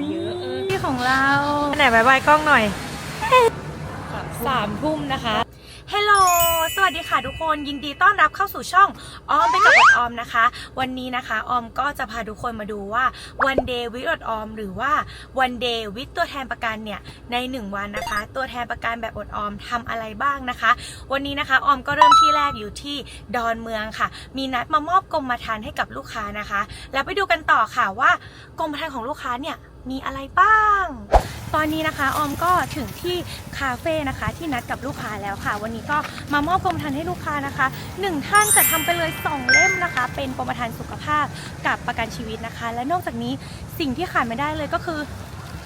นี่เยอะเออที่ของเราไหนบายบายกล้องหน่อยสามทุ่มนะคะฮลโหล สวัสดีค่ะทุกคน ยินดีต้อนรับเข้าสู่ช่องออมไปกับอดออมนะคะ วันนี้นะคะออมก็จะพาทุกคนมาดูว่า one day with อดออมหรือว่า one day with ตัวแทนประกันเนี่ยใน 1 วันนะคะ ตัวแทนประกันแบบอดออมทำอะไรบ้างนะคะ วันนี้นะคะออมก็เริ่มที่แรกอยู่ที่ดอนเมืองค่ะ มีนัดมามอบกรมธรรม์ให้กับลูกค้านะคะ แล้วไปดูกันต่อค่ะว่ากรมธรรม์ของลูกค้าเนี่ย มีอะไรบ้าง ตอนนี้นะคะออมก็ถึงที่คาเฟ่นะคะที่นัดกับลูกค้าแล้วค่ะ วันนี้ก็มามอบกรมธรรม์ให้ลูกค้านะคะหนึ่งท่านจะทำไปเลย 2 เล่มนะคะ เป็นกรมธรรม์สุขภาพกับประกันชีวิตนะคะ และนอกจากนี้สิ่งที่ขาดไม่ได้เลยก็คือ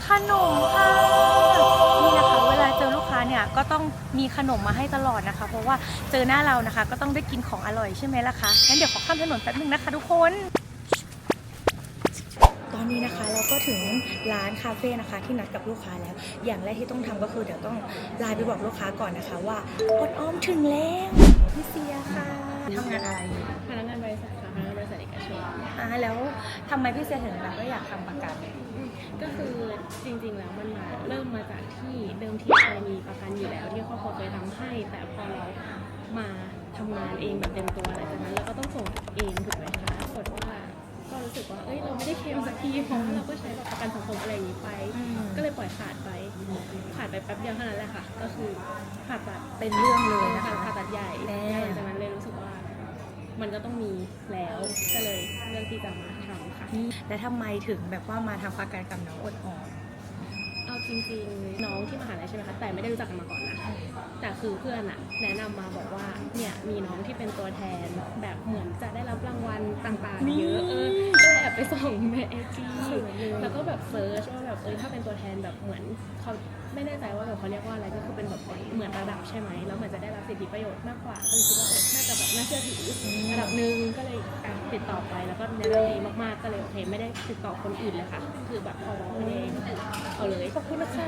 ขนมค่ะนี่นะคะ เวลาเจอลูกค้าเนี่ยก็ต้องมีขนมมาให้ตลอดนะคะ เพราะว่าเจอหน้าเรานะคะ ก็ต้องได้กินของอร่อยใช่ไหมล่ะคะงั้นเดี๋ยวขอข้ามถนนแป๊บนึงนะคะ ทุกคน อนนี้นะคะเราก็ถึงร้านคาเฟ่นะคะ ที่นัดกับลูกค้าแล้ว อย่างแรกที่ต้องทำก็คือเดี๋ยวต้องไลน์ไปบอกลูกค้าก่อนนะคะ ว่าอดอ้อมถึงแล้วพี่เซียค่ะทำงานอะไรพนักงานบริษัทค่ะพนักงานบริษัทเอกชนอ่าแล้วทำไมพี่เซียถึงแบบว่าอยากทำประกันก็คือจริงๆแล้วมันมาเริ่มมาจากที่เดิมทีเคยมีประกันอยู่แล้ว ที่ครอบครัวเคยทำให้ แต่พอเรามาทำงานเองแบบเต็มตัวหลังจากนั้นเราก็ต้องส่งเองถูกไหมคะปรา กฏว่าก็รู้สึกว่าเอ้ยเราไม่ได้เคลมสักทีเพราะว่าเราก็ใช้แบบประกันสังคมอะไรอย่างนี้ไปก็เลยปล่อยขาดไปขาดไปแป๊บเดียวเท่านั้นแหละค่ะ ก็คือผ่าตัดเป็นเรื่องเลยนะคะ ผ่าตัดใหญ่แน่หลังจากนั้นเลยรู้สึกว่า มันก็ต้องมีแล้วก็เลยเลือกที่จะมาทำค่ะ และทำไมถึงแบบว่ามาทำประกันกับน้องอดอ่อนเอาจริงๆน้องที่มหาลัยใช่ไหมคะแต่ไม่ได้รู้จักกันมาก่อนนะ แต่คือเพื่อนอะแนะนำมาบอกว่าเนี่ยมีน้องที่เป็นตัวแทนแบบเหมือนจะได้รับรางวัลต่างๆเยอะเออก็เลยแอบไปส่องในไอจีแล้วก็แบบเซิร์ชว่าแบบเออถ้าเป็นตัวแทนแบบเหมือนเขาไม่แน่ใจว่าแบบเขาเรียกว่าอะไรก็คือเป็นแบบเหมือนระดับใช่ไหมแล้วเหมือนจะได้รับสิทธิประโยชน์มากกว่าก็เลยคิดว่าเออน่าจะแบบน่าเชื่อถือระดับหนึ่งก็เลยอะติดต่อไปแล้วก็แนะนำดี มากๆ ก็เลยโอเคไม่ได้ติดต่อคนอื่นเลยค่ะ คือแบบพอร้องเองเอาเลยขอบคุณนะคะ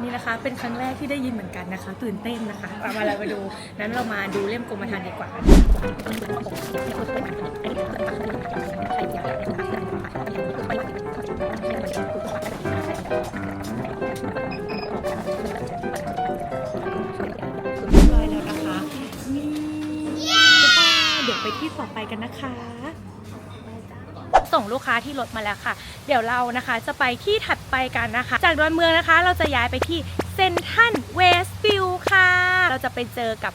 นี่นะคะเป็นครั้งแรกที่ได้ยินเหมือนกันนะคะ ตื่นเต้นนะคะเอามาเราไปดูนั้นเรามาดูเล่มกรมธรรม์ดีกว่าเรียบร้อยแล้วนะคะนี่จะไปเดี๋ยวไปที่ต่อไปกันนะคะ ส่งลูกค้าที่รถมาแล้วค่ะ เดี๋ยวเรานะคะจะไปที่ถัดไปกันนะคะ จากดอนเมืองนะคะ เราจะย้ายไปที่เซนทันเวสต์วิวค่ะ เราจะไปเจอกับ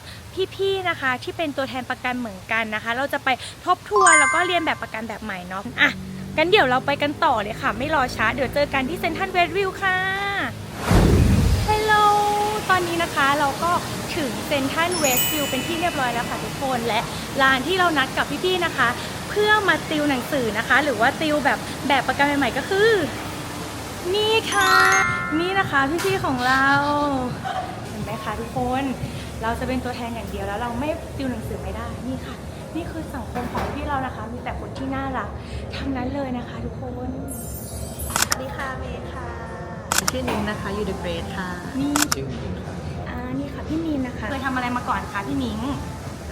พี่ๆนะคะ ที่เป็นตัวแทนประกันเหมือนกันนะคะ เราจะไปทบทวนแล้วก็เรียนแบบประกันแบบใหม่เนาะอะงั้นเดี๋ยวเราไปกันต่อเลยค่ะ ไม่รอช้า เดี๋ยวเจอกันที่เซนทันเวสต์วิวค่ะฮัลโหลตอนนี้นะคะเราก็ถึงเซนทันเวสต์วิวเป็นที่เรียบร้อยแล้วค่ะทุกคนและร้านที่เรานัดกับพี่ๆนะคะ เพื่อมาติวหนังสือนะคะ หรือว่าติวแบบแบบประกันใหม่ๆก็คือ นี่ค่ะ นี่นะคะพี่ๆของเราเห็นไหมคะทุกคนเราจะเป็นตัวแทนอย่างเดียวแล้วเราไม่ติวหนังสือไม่ได้นี่ค่ะ นี่คือสังคมของพี่เรานะคะ มีแต่คนที่น่ารักทั้งนั้นเลยนะคะ ทุกคนสวัสดีค่ะเมย์ค่ะชื่อนิ้งนะคะอยู่เดอะเกรดค่ะนี่ชื่อมินครับอ่านี่ค่ะพี่มีนนะคะเคยทำอะไรมาก่อนคะพี่นิ้ง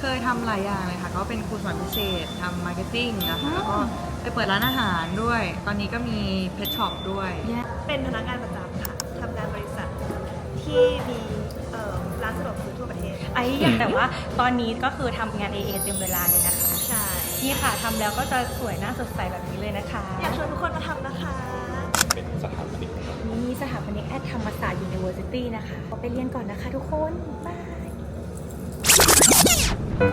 เคยทำหลายอย่างเลยค่ะ ก็เป็นครูสอนพิเศษทำมาร์เก็ตติ้งนะคะอ๋อแล้วก็ไปเปิดร้านอาหารด้วย ตอนนี้ก็มีเพชช็อปด้วย เป็นพนักงานประจำค่ะทำงานบริษัทที่มีเอ่อร้านสะดวกซื้อทั่วประเทศ ไอ้อย่างแต่ว่าตอนนี้ก็คือทำงาน AA เต็มเวลาเลยนะคะ ใช่ นี่ค่ะทำแล้วก็จะสวยน่าสดใสแบบนี้เลยนะคะอยากชวนทุกคนมาทำนะคะ เป็นสถาปนิกครับ นี่สถาปนิกแอดธรรมศาสตร์ University นะคะไปเรียนก่อนนะคะทุกคน บาย เงิ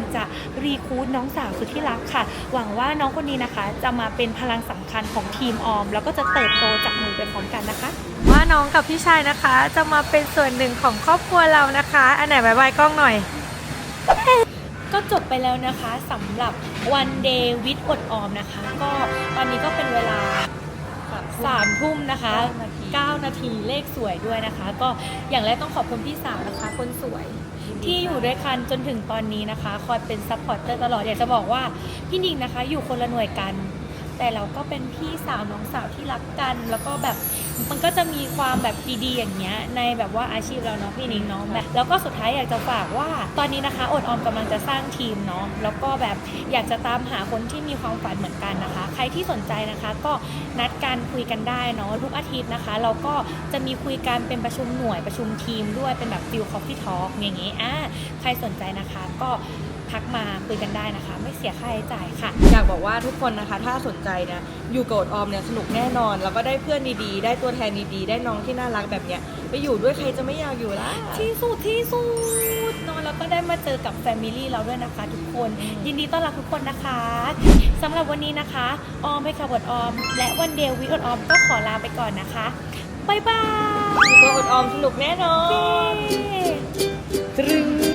นจะรีคูดน้องสาวสุดที่รักค่ะ หวังว่าน้องคนนี้นะคะ จะมาเป็นพลังสำคัญของทีมออม แล้วก็จะเติบโตจากมือไปพร้อมกันนะคะ ว่าน้องกับพี่ชายนะคะ จะมาเป็นส่วนหนึ่งของครอบครัวเรานะคะ อันไหนบายบายกล้องหน่อย ก็จบไปแล้วนะคะสำหรับวันเดย์วิดอดออมนะคะ ก็ตอนนี้ก็เป็นเวลาสามทุ่มนะคะ9นาทีเลขสวยด้วยนะคะ ก็อย่างแรกต้องขอบคุณพี่สาวนะคะ คนสวยที่อยู่ด้วยกันจนถึงตอนนี้นะคะ คอยเป็นซัพพอร์ตเตอร์ตลอดอยากจะบอกว่าพี่นิงนะคะ อยู่คนละหน่วยกัน แต่เราก็เป็นพี่สาวน้องสาวที่รักกัน แล้วก็แบบมันก็จะมีความแบบดีๆอย่างเงี้ยในแบบว่าอาชีพเราเนาะพี่นิ้งเนาะแบบแล้วก็สุดท้ายอยากจะฝากว่า ตอนนี้นะคะอดออมกำลังจะสร้างทีมเนาะแล้วก็แบบอยากจะตามหาคนที่มีความฝันเหมือนกันนะคะ ใครที่สนใจนะคะก็นัดการคุยกันได้เนาะทุกอาทิตย์นะคะ เราก็จะมีคุยกันเป็นประชุมหน่วยประชุมทีมด้วยเป็นแบบฟิลคอฟฟี่ทอล์กอย่างงี้อ่าใครสนใจนะคะก็ทักมาคุยกันได้นะคะ ไม่เสียค่าใช้จ่ายค่ะ อยากบอกว่าทุกคนนะคะ ถ้าสนใจนะอยู่กับอดออมเนี่ยสนุกแน่นอน แล้วก็ได้เพื่อนดีๆ ได้ตัวแทนดีๆ ได้น้องที่น่ารักแบบเนี้ยไปอยู่ด้วยใครจะไม่อยากอยู่ล่ะ ที่สุดที่สุดเนอะแล้วก็ได้มาเจอกับแฟมิลี่เราด้วยนะคะทุกคน ยินดีต้อนรับทุกคนนะคะสำหรับวันนี้นะคะ ออมไปขับอดออม และวันเดลวิอดออมก็ขอลาไปก่อนนะคะบ๊ายบายอยู่กับอดออมสนุกแน่นอน ตรึง